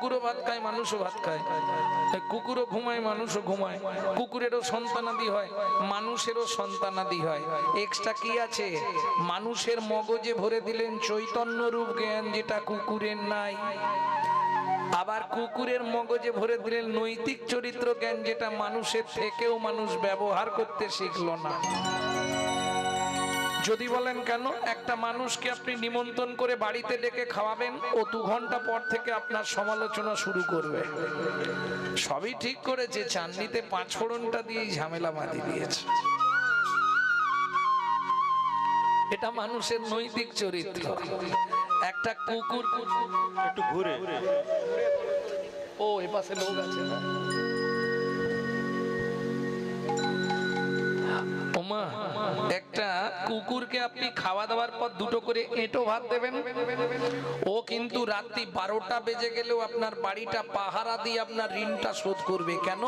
কুকুরও ভাত খায়, মানুষও ভাত খায়। কুকুরও ঘুমায়, মানুষও ঘুমায়। কুকুরেরও সন্তানাদি হয়, মানুষেরও সন্তানাদি হয়। এক্সট্রা কি আছে? মানুষের মগজে ভরে দিলেন চৈতন্য রূপ জ্ঞান, যেটা কুকুরের নাই। আবার কুকুরের মগজে ভরে দিলেন নৈতিক চরিত্র জ্ঞান, যেটা মানুষের থেকেও মানুষ ব্যবহার করতে শিখল না। যদি বলেন কেন? একটা মানুষকে আপনি নিমন্ত্রণ করে বাড়িতে ডেকে খাওয়াবেন ও দু ঘণ্টা পর থেকে আপনার সমালোচনা শুরু করবে। সবই ঠিক করেছে চান্দিতে পাঁচ ফোড়নটা দিয়েই ঝামেলা বাঁধি দিয়েছে। এটা মানুষের নৈতিক চরিত্র। একটা কুকুর একটু ঘুরে। ও এ পাশে লোক আছে না? একটা কুকুরকে আপনি খাওয়া দাওয়ার পর দুটো করে এঁটো ভাত দেবেন। ও কিন্তু রাত্রি বারোটা বেজে গেলেও আপনার বাড়িটা পাহারা দিয়ে আপনার ঋণটা শোধ করবে। কেন?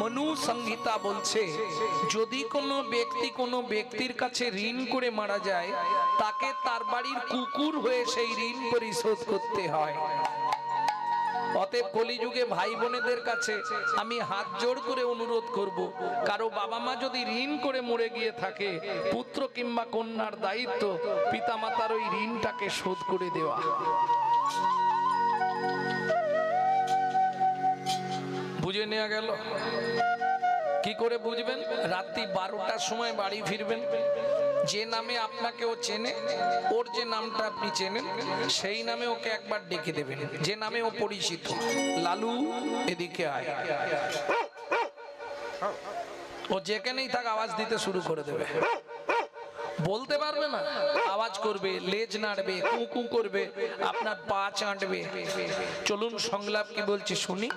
মনু সংহিতা বলছে, যদি কোনো ব্যক্তি কোনো ব্যক্তির কাছে ঋণ করে মারা যায়, তাকে তার বাড়ির কুকুর হয়ে সেই ঋণ পরিশোধ করতে হয়। অতএব কলিযুগে ভাই বোনেদের কাছে আমি হাত জোর করে অনুরোধ করব, কারও বাবা মা যদি ঋণ করে মরে গিয়ে থাকে, পুত্র কিংবা কন্যার দায়িত্ব পিতামাতার ওই ঋণটাকে শোধ করে দেওয়া। বুঝে নেওয়া গেল? কি করে বুঝবেন? রাত্রি বারোটার সময় বাড়ি ফিরবেন। যে নামে আপনাকে ও চেনে, ওর যে নামটা আপনি চেনেন, সেই নামে ওকে একবার ডেকে দেবেন। যে নামে ও পরিচিত। লালু, এদিকে আয়। ও যেখানেই থাক আওয়াজ দিতে শুরু করে দেবে। বলতে পারবে না। আওয়াজ করবে লেজ নাড়বে কুকু করবে আপনার পা চাঁটবে। চলুন সংলাপ কি বলছি শুনি।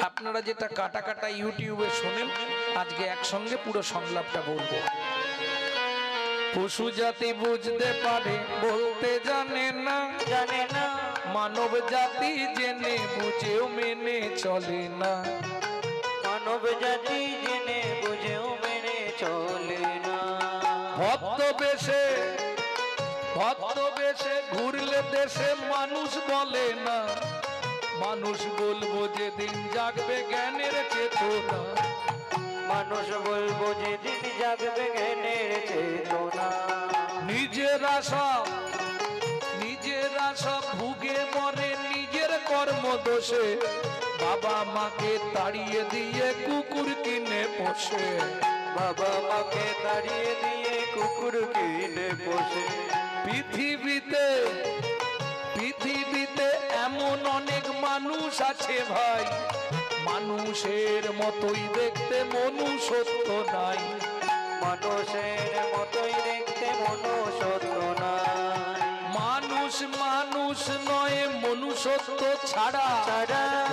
আপনারা যেটা কাটা কাটা ইউটিউবে শোনেন আজকে একসঙ্গে পুরো সংলাপটা বলব। পশু জাতি বুঝতে পারে বলতে জানে না। জানে না। মানব জাতি জেনে বুঝেও মেনে চলে না। মানব জাতি ভক্ত বেশে ঘুরলে দেশে মানুষ বলে না। মানুষ বলব যে দিন জাগবে জ্ঞানের চেতনা। মানুষ বলব যে দিন জাগবে জ্ঞানের চেতনা। নিজের আশা নিজের আশা ভুগে মরে নিজের কর্ম দোষে বাবা মাকে তাড়িয়ে দিয়ে কুকুর কিনে পোষে। বাবা মাকে দাঁড়িয়ে দিয়ে কুকুর কিনে বসে পৃথিবীতে পৃথিবীতে এমন অনেক মানুষ আছে ভাই। মানুষের মতোই দেখতে মনুষ্যত্ব নাই। মানুষের মতোই দেখতে মনুষ্যত্ব নাই। মানুষ মানুষ নয় মনুষ্যত্ব ছাড়া।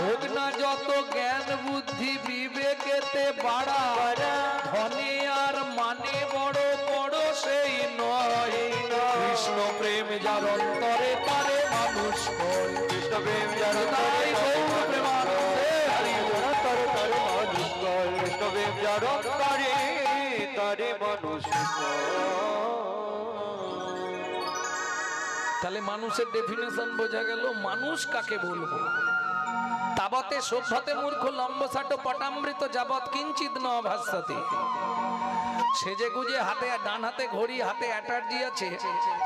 হোক না যত জ্ঞান বুদ্ধি বিবেকেতে বাড়া। যার অন্তরে পারে মানুষ হয় কৃষ্ণ প্রেম যার তাই গৌর প্রেমানন্দে হরি বল। তরে তরে মানুষ কর কৃষ্ণ প্রেম যার অন্তরে তারে মানুষ তাহলে মানুষের ডেফিনেশন বোঝা গেল মানুষ কাকে বলব? তাবতে সভ্যতে মূর্খ লম্বসাটো পটামৃত যাবৎ কিঞ্চিত ন ভাস্যতে সেজে গুজে হাতে, ডান হাতে ঘড়ি, হাতে অ্যাটার্জি আছে।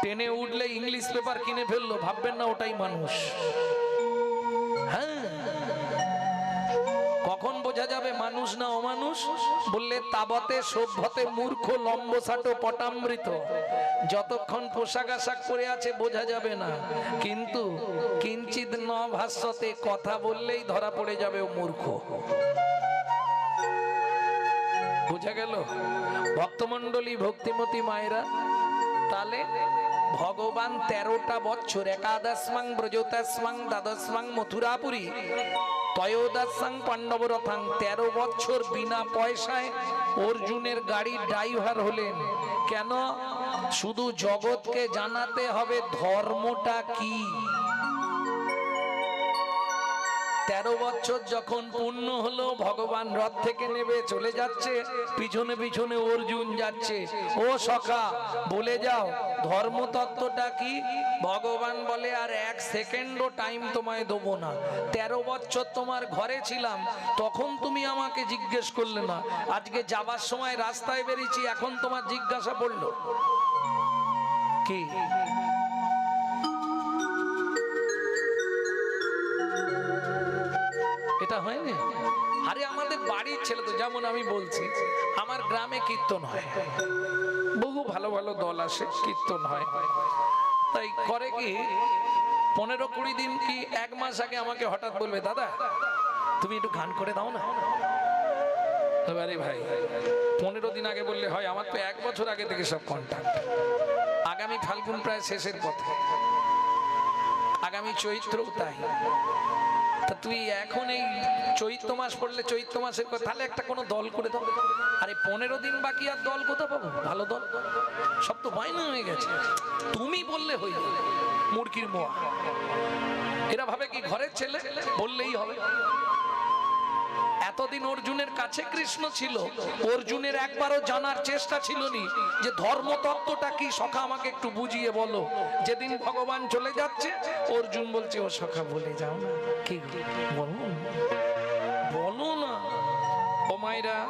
টেনে উঠলে ইংলিশ পেপার কিনে ফেলল, ভাববেন না ওটাই মানুষ। হ্যাঁ। কখন বোঝা যাবে মানুষ না অমানুষ? বললে, তাবতে, সভ্যতে, মূর্খ, লম্বসাটো, পটামৃত। যতক্ষণ পোশাক আশাক পরে আছে, বোঝা যাবে না। কিন্তু কিঞ্চিত ন ভাষ্যতে কথা বললেই ধরা পড়ে যাবে ও মূর্খ। বোঝা গেল? ভক্তমণ্ডলী, ভক্তিমতী মায়েরা, তালে ভগবান তেরোটা বছর, একাদশমাং ব্রজতাসমাং দ্বাদশমাং, মথুরাপুরী তয়োদাসাং পাণ্ডবরথাং, তেরো বছর বিনা পয়সায় অর্জুনের গাড়ির ড্রাইভার হলেন। কেন? শুধু জগৎকে জানাতে হবে ধর্মটা কি? তেরো বছর যখন পূর্ণ হলো, ভগবান রথ থেকে নেবে চলে যাচ্ছে। পিছনে পিছনে অর্জুন যাচ্ছে। ও সখা, বলে যাও, ধর্মতত্ত্বটা কি? ভগবান বলে, আর এক সেকেন্ডও টাইম তোমায় দেবো না। তেরো বছর তোমার ঘরে ছিলাম, তখন তুমি আমাকে জিজ্ঞেস করলে না। আজকে যাবার সময় রাস্তায় বেরিয়েছি, এখন তোমার জিজ্ঞাসা পড়ল। কি? হয়নি? আরে আমাদের বাড়ির ছেলে তো, যেমন আমি বলছি, আমার গ্রামে কীর্তন হয়। বহু ভালো ভালো দল আসে, কীর্তন হয়। তাই করে কি, পনেরো কুড়ি দিন কি এক মাস আগে আমাকে হঠাৎ বলবে, দাদা, তুমি একটু গান করে দাও না? এবারে ভাই, পনেরো দিন আগে বললে হয়, আমার তো এক বছর আগে থেকে সব কন্ট্যাক্ট আগামী ফাল্গুন প্রায় শেষের পথে। আগামী চৈত্রও তাই। তা তুই এখন এই চৈত্র মাস পড়লে চৈত্র মাসের তাহলে একটা কোনো দল করে দাও। আরে পনেরো দিন বাকি আর দল কোথা পাবো? ভালো দল? সব তো বাইনা হয়ে গেছে। তুমি বললে যাবে। মুরগির মোয়া। এরা ভাবে কি ঘরের ছেলে? বললেই হবে। এতদিন অর্জুনের কাছে কৃষ্ণ ছিল। অর্জুনের একবারও জানার চেষ্টা ছিল নি যে ধর্মতত্ত্বটা কি? সখা, আমাকে একটু বুঝিয়ে বলো। যেদিন ভগবান চলে যাচ্ছে, অর্জুন বলছে, ও সখা, বলে যাও না। কি বলো। বলো না। মায়েরা,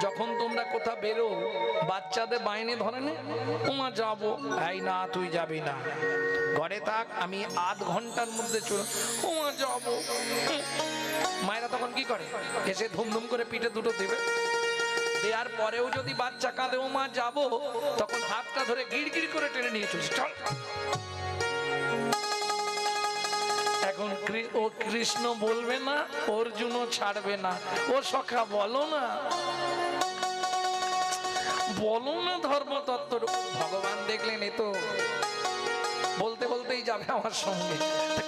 যখন তোমরা কোথা বেরো, বাচ্চাদের বাইনে ধরে নে। উমা যাব। এই না, তুই যাবি না। ঘরে থাক, আমি আধ ঘণ্টার মধ্যে যাব। মায়েরা তখন কি করে? এসে ধুমধুম করে পিঠে দুটো দেবে। দেওয়ার পরেও যদি বাচ্চা কাঁদে ও মা যাব, তখন হাতটা ধরে গিড় গিড় করে টেনে নিয়ে চলছে চল। এখন ও কৃষ্ণ বলবে না, অর্জুনও ছাড়বে না। ও সখা, বলো না। বলো না ধর্মতত্ত্ব ভগবান দেখলেন এ তো বলতে বলতেই যাবে আমার সঙ্গে।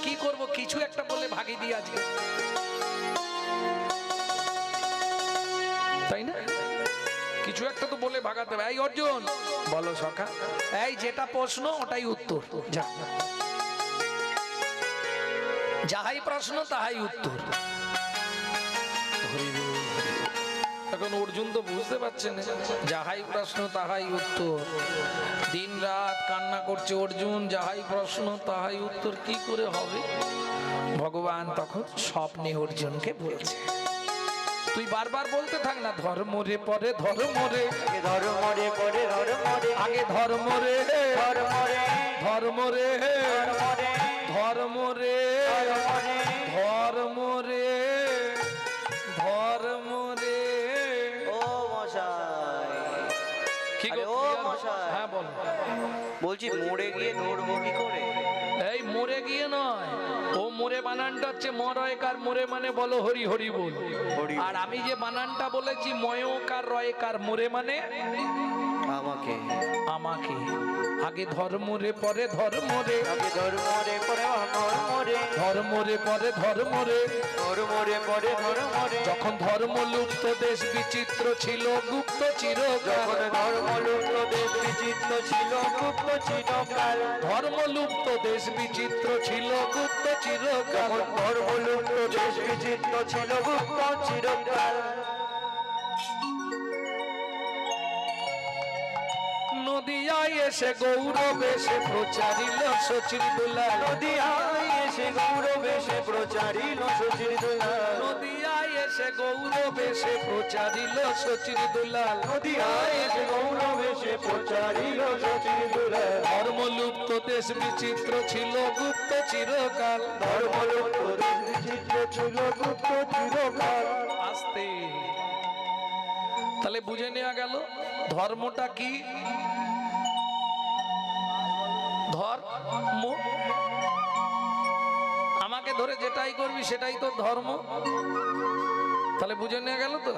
কি করব? কিছু একটা বলে ভাগি দিয়ে আজকে। তাই না? কিছু একটা তো বলে ভাগাতে হবে। এই অর্জুন, বলো সখা। এই যেটা প্রশ্ন, ওটাই উত্তর। যাহাই প্রশ্ন, তাহাই উত্তর। এখন অর্জুন তো বুঝতে পারছে না। যাহাই প্রশ্ন তাহাই উত্তর। দিন রাত কান্না করছে অর্জুন যাহাই প্রশ্ন তাহাই উত্তর। কি করে হবে? ভগবান তখন স্বপ্নে অর্জুনকে বলছে। তুই বারবার বলতে থাক না ধর্ম রে পরে ধর্ম রে। ধর্ম রে করে ধর্ম রে। আগে ধর্ম রে। ধর্ম রে। ধর্ম রে। ধর্ম রে। ধর্ম রে। মরে গিয়ে ধরবো কি করে? এই মরে গিয়ে নয় ও মোরে বানানটা হচ্ছে মরয়কার মোরে মানে বলো হরি হরি বল। আর আমি যে বানানটা বলেছি ময়কার রয়কার মোরে মানে আমাকে। আমাকে। আগে ধর্ম রে পরে ধর্ম রে। আগে ধর্ম রে পরে ধর্ম রে ধর্ম রে পরে ধর্ম রে ধর্ম রে পরে ধর্ম রে যখন ধর্ম লুপ্ত দেশ বিচিত্র ছিল গুপ্ত চির যখন ধর্ম লুপ্ত দেশ বিচিত্র ছিল গুপ্ত ছিল কাল ধর্ম লুপ্ত দেশ বিচিত্র ছিল গুপ্ত চিরকাল। যখন ধর্ম লুপ্ত দেশ বিচিত্র ছিল গুপ্ত চিরকাল। নদিয়ায় এসে গৌরব এসে প্রচারিল সচির দুলাল। নদিয়ায় এসে গৌরব এসে প্রচারিল সচির দুলাল। নদিয়ায় এসে গৌরব এসে প্রচারিল সচির দুলাল। নদিয়ায় এসে গৌরব এসে প্রচারিল সচির দুলাল। ধর্ম লুপ্ত দেশ বিচিত্র ছিল গুপ্ত চিরকাল। ধর্ম লুপ্ত দেশ বিচিত্র ছিল গুপ্ত চিরকাল। আস্তে। তাহলে বুঝে নেওয়া গেল ধর্মটা কি? ধর্ম আমাকে ধরে যেটাই করবি, সেটাই তো ধর্ম। তাহলে বুঝে নেওয়া গেল তো?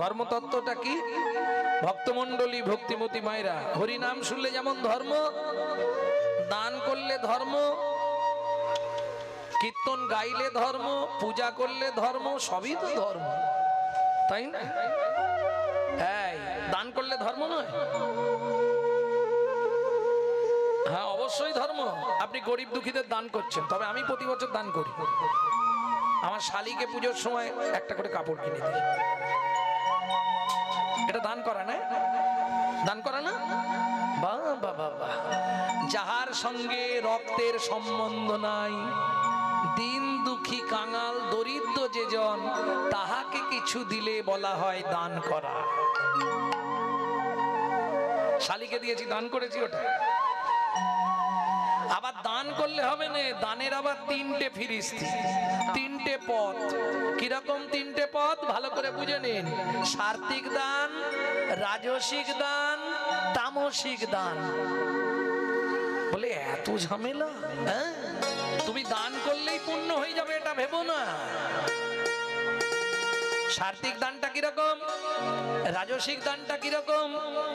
ধর্মতত্ত্বটা কি? ভক্তমণ্ডলী ভক্তিমতী মায়েরা হরি নাম শুনলে যেমন ধর্ম, দান করলে ধর্ম, কীর্তন গাইলে ধর্ম, পূজা করলে ধর্ম, সবই তো ধর্ম। তাই না? হ্যাঁ দান করলে ধর্ম নয়। অবশ্যই ধর্ম। আপনি গরিব দুঃখীদের দান করছেন, তবে আমি প্রতি বছর দান করি। আমার শালিকে পুজোর সময় একটা করে কাপড় কিনে দিই। এটা দান করা না? দান করা না? বাহ বাহ বাহ। যাহার সঙ্গে রক্তের সম্বন্ধ নাই, দিন দুঃখী, কাঙাল, দরিদ্র যেজন, তাহাকে কিছু দিলে বলা হয় দান করা। শালিকে দিয়েছি, দান করেছি ওটা। করলে হবে না, দানের আবার তিনটে ফিরিস্তি, তিনটে পথ। কীরকম তিনটে পথ? ভালো করে বুঝে নিন। সার্থিক দান, রাজসিক দান, তামসিক দান। বলে, এত ঝামেলা? হ্যাঁ? তুমি দান করলেই পূর্ণ হয়ে যাবে, এটা ভেবো না। সার্থিক দানটা কীরকম? রাজসিক দানটা কীরকম?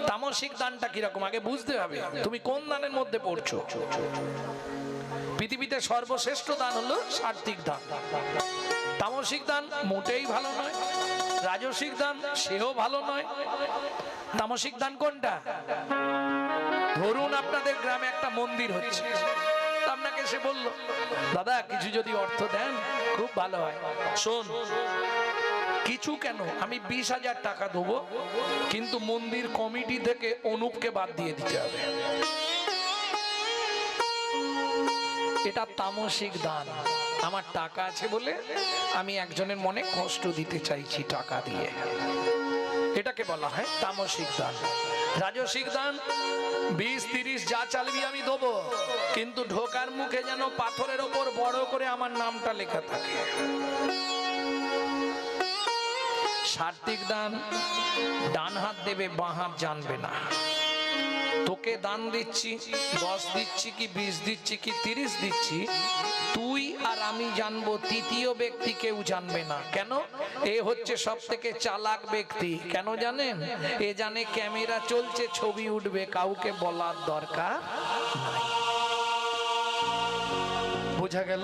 তামসিক দানটা কীরকম? আগে বুঝতে হবে, তুমি কোন দানের মধ্যে পড়ছো? পৃথিবীতে সর্বশ্রেষ্ঠ দান হলো সার্থিক দান। তামসিক দান মোটেই ভালো নয়, রাজসিক দান সেও ভালো নয়। তামসিক দান কোনটা? ধরুন আপনাদের গ্রামে একটা মন্দির হচ্ছে আপনাকে সে বলল, দাদা, কিছু যদি অর্থ দেন, খুব ভালো হয়। শোন, কিছু কেন? আমি বিশ হাজার টাকা দেবো, কিন্তু মন্দির কমিটি থেকে অনুপকে বাদ দিয়ে দিতে হবে। এটা তামসিক দান। আমার টাকা আছে বলে আমি একজনের মনে কষ্ট দিতে চাইছি টাকা দিয়ে। এটাকে বলা হয় তামসিক দান। রাজসিক দান, বিশ, তিরিশ, যা চালবি আমি দেবো। কিন্তু ঢোকার মুখে যেন পাথরের ওপর বড় করে আমার নামটা লেখা থাকে। সার্থিক দান, ডান হাত দেবে, বাঁ হাত জানবে না। তোকে দান দিচ্ছি, দশ দিচ্ছি কি বিশ দিচ্ছি কি তিরিশ দিচ্ছি, তুই আর আমি জানব তৃতীয় ব্যক্তি কেউ জানবে না। কেন? এ হচ্ছে সব থেকে চালাক ব্যক্তি। কেন জানেন? এ জানে ক্যামেরা চলছে, ছবি উঠবে, কাউকে বলার দরকার বোঝা গেল?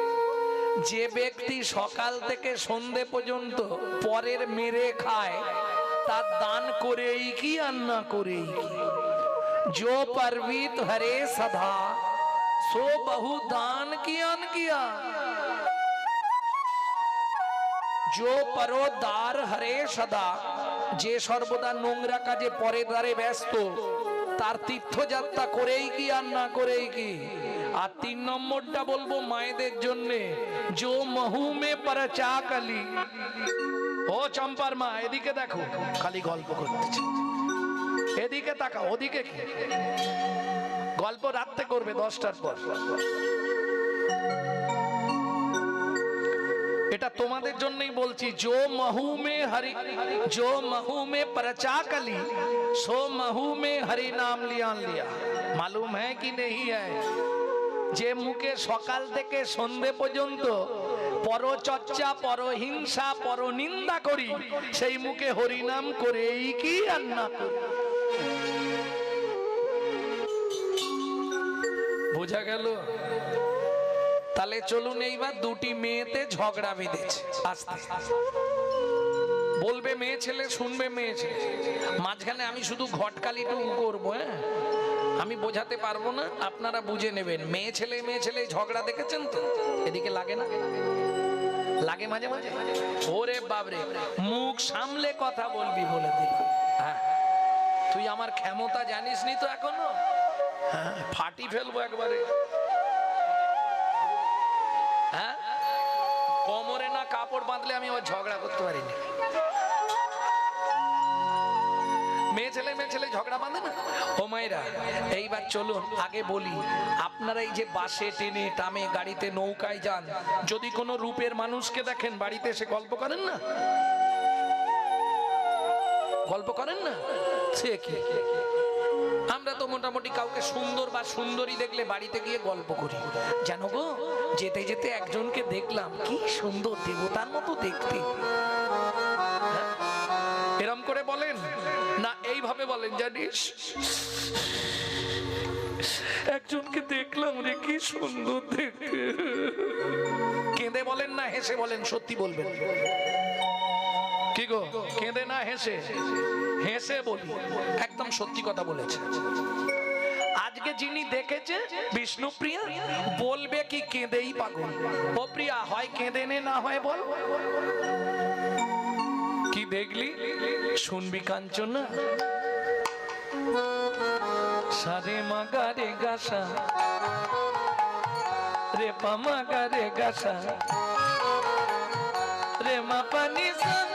যে ব্যক্তি সকাল থেকে সন্ধে পর্যন্ত পরের মেরে খায় তার দান করেই কি আর না করেই কি जो परवीत हरे सदा सो बहु दान कियान किया जो পরোদার হরে সদা যে সর্বদা নোংরা কাজে পরে দ্বারে ব্যস্ত তার তীর্থযাত্রা করেই কি আর না করেই কি আর তিন নম্বরটা বলবো মায়েদের জন্যে জো মহুমে পরচা কালি ও চম্পার মা এদিকে দেখো খালি গল্প করতেছে এদিকে তাকা ওদিকে কি গল্প রাত্রে করবে দশটার পর এটা তোমাদের জন্যই বলছি জো महू में हरि जो महू में प्रचा कली सो महू में हरि नाम लिया लिया मालूम है कि नहीं है যে মুখে সকাল থেকে সন্ধে পর্যন্ত পরচর্চা, পরহিংসা, পরনিন্দা করি, সেই মুখে হরিনাম করেই কি আর না বোঝা গেল? তাহলে চলুন এইবার দুটি মেয়েতে ঝগড়া বেঁধেছে। আস্তে। বলবে মেয়ে ছেলে, শুনবে মেয়ে ছেলে। মাঝখানে আমি শুধু ঘটকালিটুকু করব হ্যাঁ? আমি বোঝাতে পারব না, আপনারা বুঝে নেবেন। মেয়ে ছেলে মেয়ে ছেলে, ঝগড়া দেখেছেন তো? এদিকে লাগে না? লাগে মাঝে মাঝে? ওরে বাবরে মুখ সামলে কথা বলবি বলে দিল হ্যাঁ তুই আমার ক্ষমতা জানিস নি তো এখনও? হ্যাঁ ফাটি ফেলব একবারে। হ্যাঁ কোমরে না কাপড় বাঁধলে আমি আবার ঝগড়া করতে পারিনি। মেয়ে ছেলে মেয়ে ছেলে, ঝগড়া বাঁধে না? ও মায়েরা, এইবার চলুন, আগে বলি, আপনারা এই যে বাসে টামে গাড়িতে, নৌকায় যান, যদি কোনো রূপের মানুষকে দেখেন, বাড়িতে এসে গল্প করেন না? গল্প করেন না? সে কি? আমরা তো মোটামুটি কাউকে সুন্দর বা সুন্দরী দেখলে বাড়িতে গিয়ে গল্প করি। জানো গো, যেতে যেতে একজনকে দেখলাম, কি সুন্দর দেবতার মতো দেখতে। হ্যাঁ? এরম করে বলেন, না এইভাবে বলেন, জানিস? একজনকে দেখলাম রে, কি সুন্দর দেখতে। কেঁদে বলেন না, হেসে বলেন, সত্যি বলবেন। কি গো, কেঁদে না, হেসে? হেসে বলি। একদম সত্যি কথা বলেছে। আজকে যিনি দেখেছে বিষ্ণুপ্রিয়া বলবে কি কেঁদেই পাগল। ও প্রিয়া, হয় কেঁদে নে, না হয় বল। দেখলি? শুনবি কাঞ্চনা? সারে মাগা রে গাসা। রে পামা গা রে গাসা। রে মা পানি সা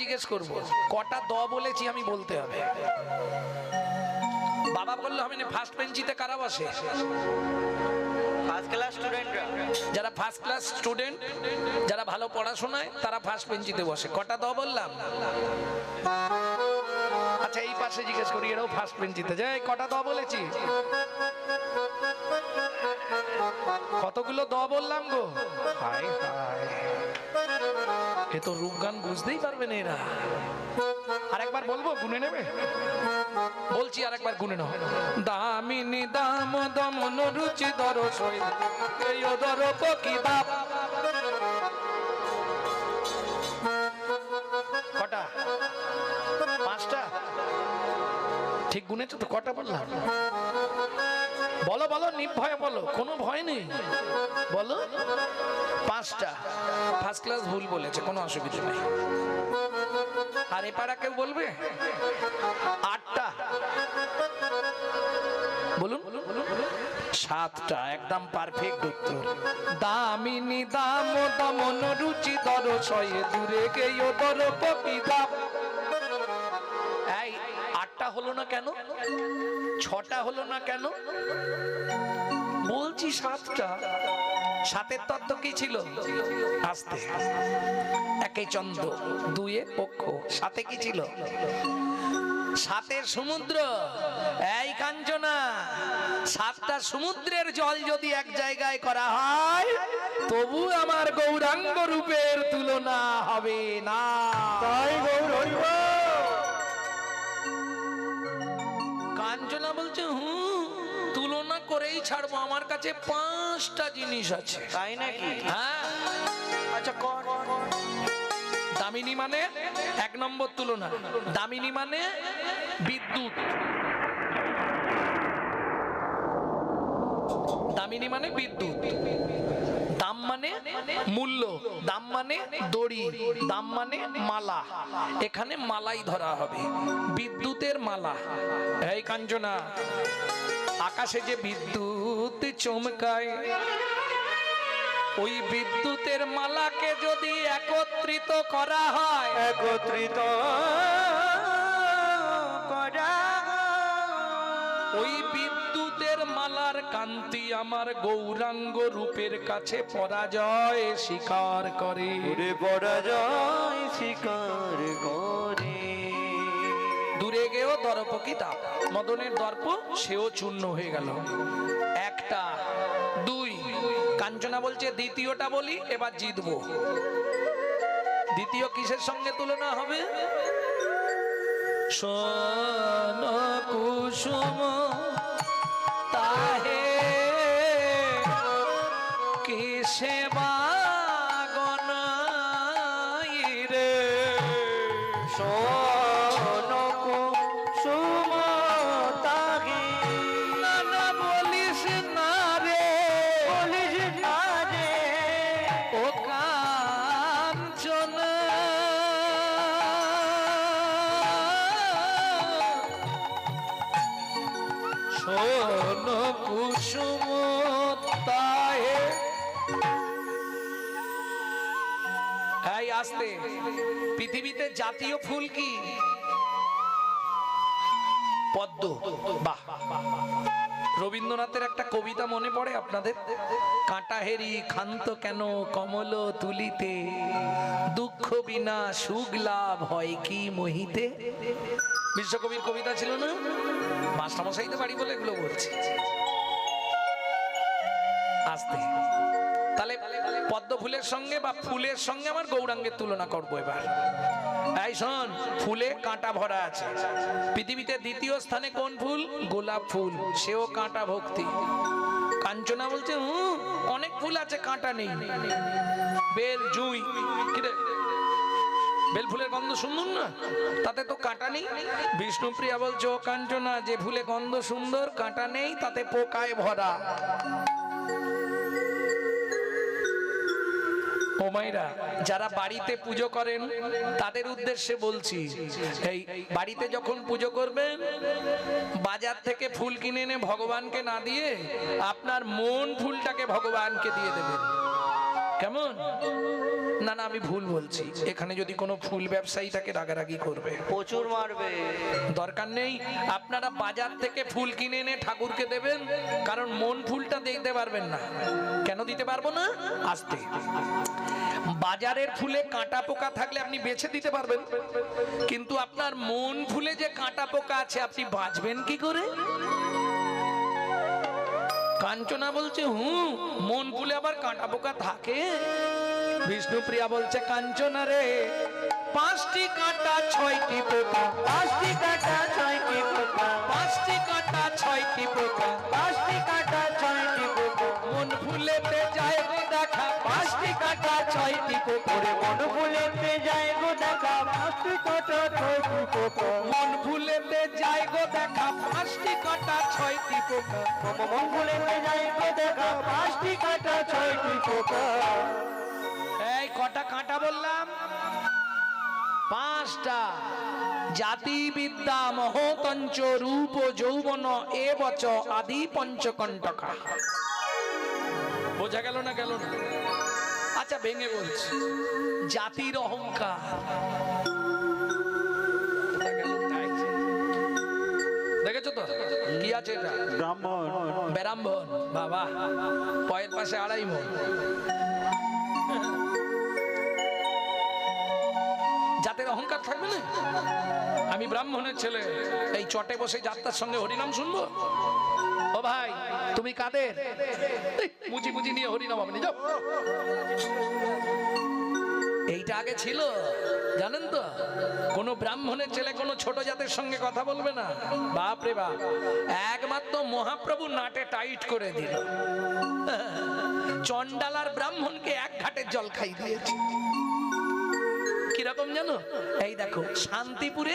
জিজ্ঞেস করব কটা দ বলেছি আমি বলতে হবে। বাবা বলল আমি ফার্স্ট বেঞ্চিতে কারা বসে? ফার্স্ট ক্লাস স্টুডেন্টরা যারা ফার্স্ট ক্লাস স্টুডেন্ট যারা ভালো পড়াশোনায় তারা ফার্স্ট বেঞ্চিতে বসে। কটা দ বললাম? আচ্ছা এই পাশে জিজ্ঞেস করি এরাও ফার্স্ট বেঞ্চিতে যাই কটা দ বলেছি? কতগুলো দ বললাম গো? হাই এ তো রূপগান বুঝতেই পারবে না এরা। আরেকবার বলব, গুনে নেবে? বলছি আরেকবার গুনে নাও। দামিনী দাম, দমন রুচি দর সই দর পকি বাপ? কটা? পাঁচটা? ঠিক গুনেছো তো, কটা বললাম? বলো বলো নির্ভয়ে বলো কোনো ভয় নেই। বলো। পাঁচটা। ফার্স্ট ক্লাস ভুল বলেছে কোনো অসুবিধা নেই। আর পাড়া কেউ বলবে? আটটা। বলুন। সাতটা একদম পারফেক্ট উত্তর। দামিনী দাম দমন রুচি দর সয়ে দূরে গেও দর পকি দাম। হলো না কেন? ছটা হলো না কেন? বলছি সাতটা। সাতের তত্ত্ব কি ছিল? আস্তে। একে চন্দ্র, দুয়ে পক্ষ। সাথে কি ছিল? সাতের সমুদ্র, এই কাঞ্চনা। সাতটা সমুদ্রের জল যদি এক জায়গায় করা হয়, তবু আমার গৌরাঙ্গ রূপের তুলনা হবে না। তাই গৌর ছাড়বো আমার কাছে পাঁচটা জিনিস আছে। তাই নাকি? হ্যাঁ। আচ্ছা কর দামিনী মানে এক নম্বর তুলনা। দামিনী মানে বিদ্যুৎ। দামিনী মানে বিদ্যুৎ। দাম মানে মূল্য। দাম মানে দড়ি। দাম মানে মালা। এখানে মালাই ধরা হবে। বিদ্যুতের মালা। এই কাঞ্চনা। আকাশে যে বিদ্যুৎ চমকায় ওই বিদ্যুতের মালাকে যদি একত্রিত করা হয়। একত্রিত করা ওই বিদ্যুতের মালার কান্তি আমার গৌরাঙ্গ রূপের কাছে পরাজয় স্বীকার করে। যায় শিকার করে। দূরে গেও দর্প কিতাব। মদনের দর্প সেও চূর্ণ হয়ে গেল। একটা, দুই, কাঞ্চনা বলছে, দ্বিতীয়টা বলি, এবার জিতব। দ্বিতীয় কিসের সঙ্গে তুলনা হবে? সোন কুসুম। জাতীয় ফুল কি? পদ্ম। বাহ। রবীন্দ্রনাথের একটা কবিতা মনে পড়ে আপনাদের? কাঁটা হেরি ক্ষান্ত কেন কমল তুলিতে? দুঃখ বিনা সুখ লাভ হয় কি মহিতে? বিশ্বকবির কবিতা ছিল না? মাস্টারমশাইতে বাড়ি বলে এগুলো বলছি। আসতে। তাহলে পদ্ম ফুলের সঙ্গে বা ফুলের সঙ্গে আমার গৌরাঙ্গের তুলনা করব এবার। এই শোন, ফুলে কাঁটা ভরা আছে। পৃথিবীতে দ্বিতীয় স্থানে কোন ফুল? গোলাপ ফুল, সেও কাঁটা ভক্তি। কাঞ্চনা বলছে, হুম, অনেক ফুল আছে, কাঁটা নেই। বেল, জুই বেল ফুলের গন্ধ সুন্দর না? তাতে তো কাঁটা নেই। বিষ্ণুপ্রিয়া বলছে, ও কাঞ্চনা, যে ফুলে গন্ধ সুন্দর, কাঁটা নেই, তাতে পোকায় ভরা। ও মাইরা যারা বাড়িতে পুজো করেন, তাদের উদ্দেশ্যে বলছি, এই বাড়িতে যখন পুজো করবেন বাজার থেকে ফুল কিনে এনে ভগবানকে না দিয়ে আপনার মন ফুলটাকে ভগবানকে দিয়ে দেবেন। কেমন? না না আমি ভুল বলছি। এখানে যদি কোনো ফুল ব্যবসায়ী থাকে রাগারাগি করবে। প্রচুর মারবে। দরকার নেই আপনারা বাজার থেকে ফুল কিনে এনে ঠাকুরকে দেবেন কারণ মন ফুলটা দেখতে পারবেন না। কেন দিতে পারব না? আসতে। বাজারের ফুলে কাঁটা পোকা থাকলে আপনি বেছে দিতে পারবেন। কিন্তু আপনার মন ফুলে যে কাঁটা পোকা আছে আপনি বাঁচবেন কি করে? কাঞ্চনা বলছে হুম মন ফুলে আবার কাঁটা পোকা থাকে। বিষ্ণুপ্রিয়া বলছে কাঞ্চনা রে পাঁচটি কাঁটা ছয়টি পোকা। পাঁচটি কাঁটা ছয়টি পোকা। পাঁচটি কাঁটা ছয়টি পোকা। ছয়টি মন ফুলেতে যায় গো দেখা। পাঁচটি কাটা ছয়টি মন ফুলেতে যায় গো দেখা। পাঁচটি কাঁটা ছয়টি মন ফুলেতে যায় গো দেখা। পাঁচটি কাটা ছয়টি এই কটা কাঁটা বললাম? পাঁচটা। জাতি বিদ্যা মহতঞ্চ রূপ যৌবন এ বচ আদি পঞ্চকণ্টকা। বোঝা গেল না গেল না? আচ্ছা ভেঙে বলছি জাতির অহংকার। দেখেছ তো? কি আছে এটা? ব্রাহ্মণ। ব্যারাম্বন বাবা। পয়ের পাশে আড়াই মন। জাতের অহংকার থাকবে না? আমি ব্রাহ্মণের ছেলে। এই চটে বসে যাত্রার সঙ্গে হরিনাম শুনব? তুমি কাদের মুচি মুচি নিয়ে হরিনাম আপনি যাও। এইটা আগে ছিল, জানেন তো? কোন ব্রাহ্মণের ছেলে কোনো ছোট জাতের সঙ্গে কথা বলবে না। বাপ রে বাপ, একমাত্র মহাপ্রভু নাটে টাইট করে দিল। চন্ডালার ব্রাহ্মণকে এক ঘাটের জল খাই দিয়েছে। জানো? এই দেখো, শান্তিপুরে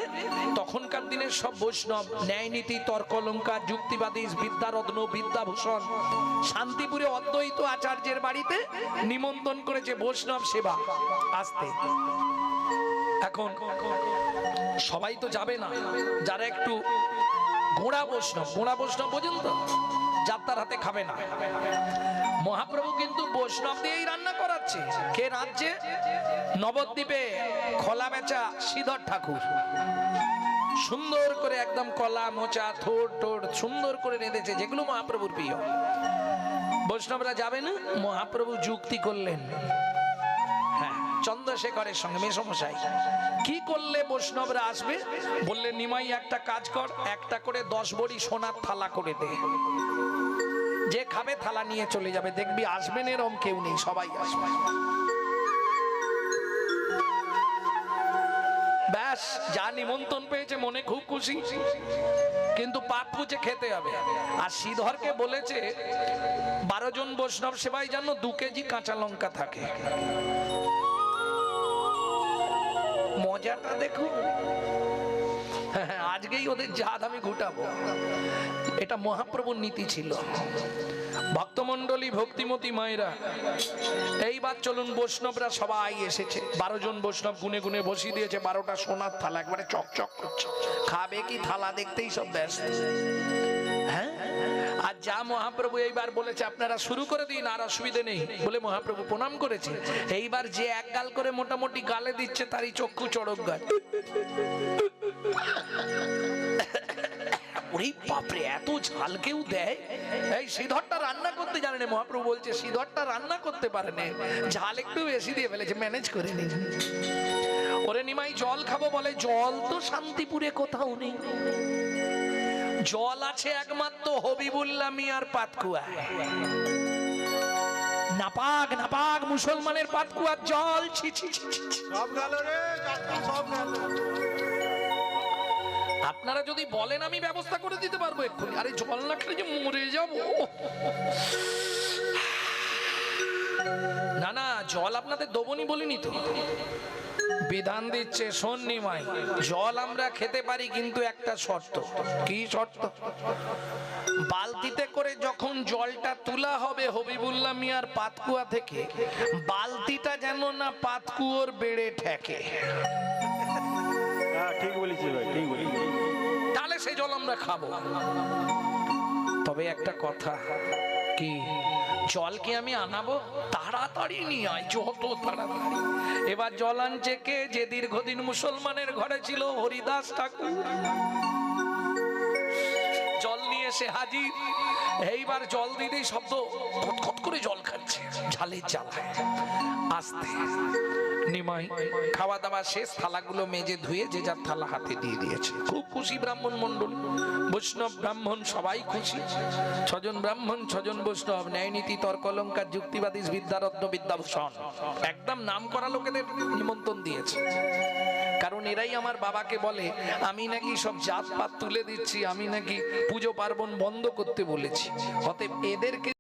তখনকার দিনের সব বৈষ্ণব, ন্যায় নীতি তর্কলঙ্কার যুক্তিবাদী, বিদ্যারত্ন, বিদ্যাভূষণ, শান্তিপুরে অদ্বৈত আচার্যের বাড়িতে নিমন্ত্রণ করেছে বৈষ্ণব সেবা, আসতে। এখন সবাই তো যাবে না, যারা একটু ঘোড়া বৈষ্ণব ঘোড়া বৈষ্ণব বোঝেন তো? যাত্রার হাতে খাবে না। মহাপ্রভু কিন্তু বৈষ্ণব দিয়েই রান্না করাচ্ছে। কে রাজ্যে নবদ্বীপে খোলা বেচা শ্রীধর ঠাকুর। সুন্দর করে একদম কলা মোচা থোর টোর সুন্দর করে রেঁধেছে, যেগুলো মহাপ্রভুর প্রিয়। বৈষ্ণবরা যাবেন? মহাপ্রভু যুক্তি করলেন। চন্দ্রশেখরের সঙ্গে, মেসমশাই। কি করলে বৈষ্ণবরা আসবে? বললে, নিমাই, একটা কাজ কর, একটা করে দশ বড়ি সোনার থালা করে দে। যে খাবে, থালা নিয়ে চলে যাবে। দেখবি আসবেন এরম কেউ নেই, সবাই আসবে। ব্যাস, যা নিমন্ত্রণ পেয়েছে, মনে খুব খুশি। কিন্তু পাপ পুজে খেতে হবে। আর শ্রীধরকে বলেছে, বারো জন বৈষ্ণব সেবাই যেন দু কেজি কাঁচা লঙ্কা থাকে। মজাটা দেখুন। আজকেই ওদের জাত আমি ঘুটাবো। এটা মহাপ্রভুর নীতি ছিল। ভক্তমন্ডলী ভক্তিমতী মায়েরা, এইবার চলুন বৈষ্ণবরা সবাই এসেছে। বারো জন বৈষ্ণব গুনে গুনে বসিয়ে দিয়েছে, বারোটা সোনার থালা, একবারে চকচক করছে। খাবে কি থালা দেখতেই সব ব্যস্ত। আর যা মহাপ্রভু এইবার বলেছে, আপনারা শুরু করে দিন, আর অসুবিধে নেই বলে মহাপ্রভু প্রণাম করেছে। এইবার যে এক গাল করে মোটামুটি গালে দিচ্ছে, তারই চক্ষু চড়ক ওরে বাপরে, এত ঝাল কেউ দেয়? এই শ্রীধরটা রান্না করতে জানে না, মহাপ্রভু বলছে শ্রীধরটা রান্না করতে পারে না। ঝাল একটু বেশি দিয়ে ফেলেছে, ম্যানেজ করে নিন। ওরে নিমাই, জল খাব বলে, জল তো শান্তিপুরে কোথাও নেই। জল আছে একমাত্র হবিবুল্লাহ মিয়ার পাতকুয়ায়। নাপাক নাপাক মুসলমানের পাতকুয়ার জল ছি ছি ছি ছি, ছি। সব গেল রে সব গেল আপনারা যদি বলেন আমি ব্যবস্থা করে দিতে পারব এক্ষুনি। আরে জল না খেলে যে মরে যাব। না না জল আপনাদের দেবনি বলিনি তো। বিধান দিচ্ছে শোন নিমাই জল আমরা খেতে পারি কিন্তু একটা শর্ত। কি শর্ত? বালতিতে করে যখন জলটা তোলা হবে হবিবুল্লাহ মিয়ার পাতকুয়া থেকে বালতিটা যেন না পাতকুয়োর বেড়ে ঠেকে। হ্যাঁ ঠিক বলেছি ভাই ঠিক বলেছি। তাহলে সেই জল আমরা খাব। তবে একটা কথা কি? জল কি আমি আনাবো, তাড়াতাড়ি নিয়ে আয়, যত তাড়াতাড়ি। এবার জল আনছে কে যে দীর্ঘদিন মুসলমানের ঘরে ছিল? হরিদাস ঠাকুর। জল নিয়ে এসে হাজির। এইবার জল দিতেই শব্দ খটখট করে জল খাচ্ছে, ঝালের জ্বালায়। আসতে। খাওয়া দাওয়া শেষ থালাগুলো মেজে ধুয়ে যে যার থালা হাতে দিয়ে দিয়েছে। খুব খুশি ব্রাহ্মণ মন্ডল বৈষ্ণব ব্রাহ্মণ সবাই খুশি। ছজন ব্রাহ্মণ, ছজন বৈষ্ণব। ন্যায় নীতি তর্কলঙ্কার যুক্তিবাদী, বিদ্যারত্ন, বিদ্যাভূষণ। একদম নাম করা লোকেদের নিমন্ত্রণ দিয়েছে। কারণ এরাই আমার বাবাকে বলে, আমি নাকি সব জাতপাত তুলে দিচ্ছি, আমি নাকি পুজো পার্বণ বন্ধ করতে বলেছি। অতএব এদেরকে